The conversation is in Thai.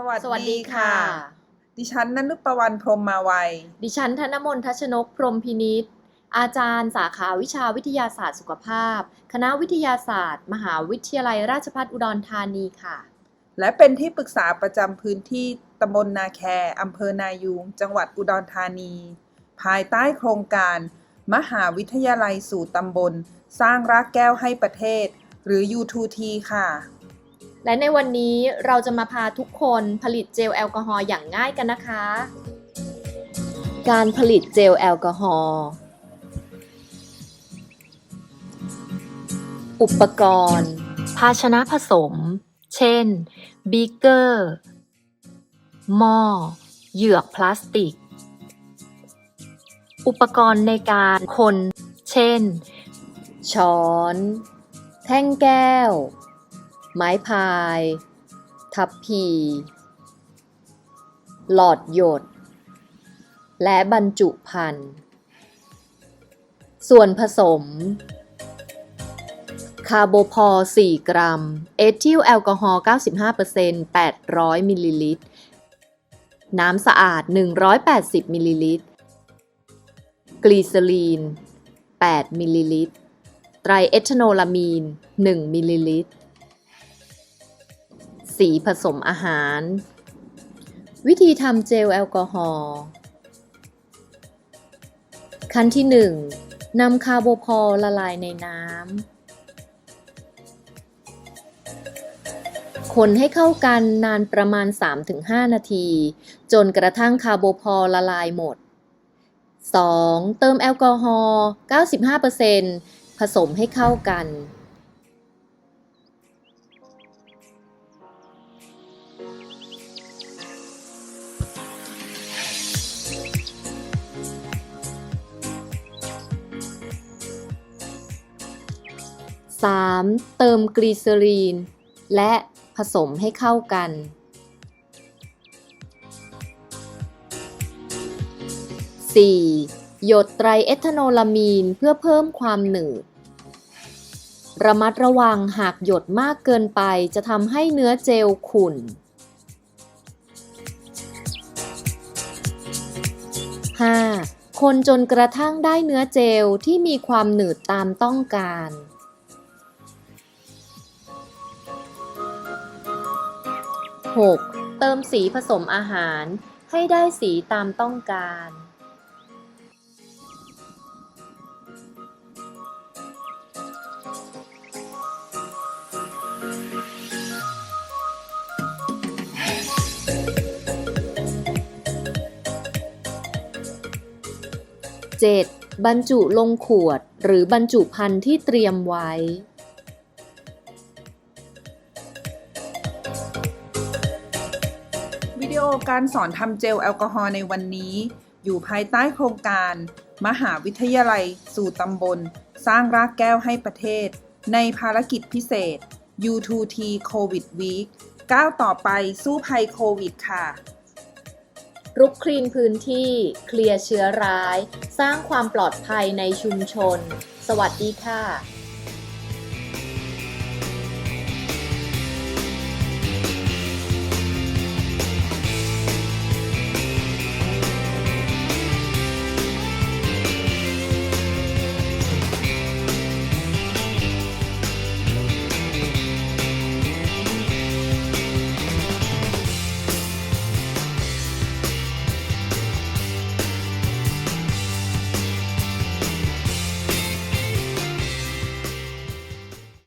สวัสสวัสดีค่ะ ดิฉันนนุปวันพรหมมาวัย ดิฉันธนมนทัชนกพรหมพินิษอาจารย์สาขาวิชาวิทยาศาสตร์สุขภาพ คณะวิทยาศาสตร์ มหาวิทยาลัยราชภัฏอุดรธานีค่ะ และเป็นที่ปรึกษาประจำพื้นที่ตำบลนาแคอำเภอนายูง จังหวัดอุดรธานี ภายใต้โครงการ มหาวิทยาลัยสู่ตำบล สร้างรากแก้วให้ประเทศ หรือ U2T ค่ะ และในวันนี้เราจะมาพาทุกคนผลิตเจลแอลกอฮอล์อย่างง่ายกันนะคะ การผลิตเจลแอลกอฮอล์ อุปกรณ์ ภาชนะผสม เช่น บีเกอร์ หม้อ เหยือกพลาสติก อุปกรณ์ในการคน เช่น ช้อน แท่งแก้ว ไม้พาย ทับพี หลอดหยด และบรรจุภัณฑ์ ส่วนผสม คาร์โบพอล4 กรัม เอทิลแอลกอฮอล์95% 800 มิลลิลิตร น้ำสะอาด 180 มิลลิลิตร กลีเซอรีน 8 มิลลิลิตรไตรเอทานอลามีน 1 มิลลิลิตร สีผสมอาหาร วิธีทำเจลแอลกอฮอล์ ขั้นที่ 1. นำคาร์โบพอลละลายในน้ำ คนให้เข้ากันนานประมาณ 3-5 นาที จนกระทั่งคาร์โบพอลละลายหมด 2. เติมแอลกอฮอล์ 95%ผสมให้เข้ากัน 3. เติมกลีเซอรีน และผสมให้เข้ากัน 4. หยดไตรเอทานอลามีนเพื่อเพิ่มความหนืด ระมัดระวังหากหยดมากเกินไปจะทำให้เนื้อเจลขุ่น 5. คนจนกระทั่งได้เนื้อเจลที่มีความหนืดตามต้องการ 6. เติมสีผสมอาหาร ให้ได้สีตามต้องการ 7. บรรจุลงขวดหรือบรรจุภัณฑ์ที่เตรียมไว้ โอการสอนทำเจลแอลกอฮอล์ในวันนี้ อยู่ภายใต้โครงการ มหาวิทยาลัย สู่ตำบล สร้างรากแก้วให้ประเทศ ในภารกิจพิเศษ U2T COVID Week ก้าวต่อไปสู้ภัยโควิดค่ะ รุกคลีนพื้นที่ เคลียร์เชื้อร้าย สร้างความปลอดภัยในชุมชน สวัสดีค่ะ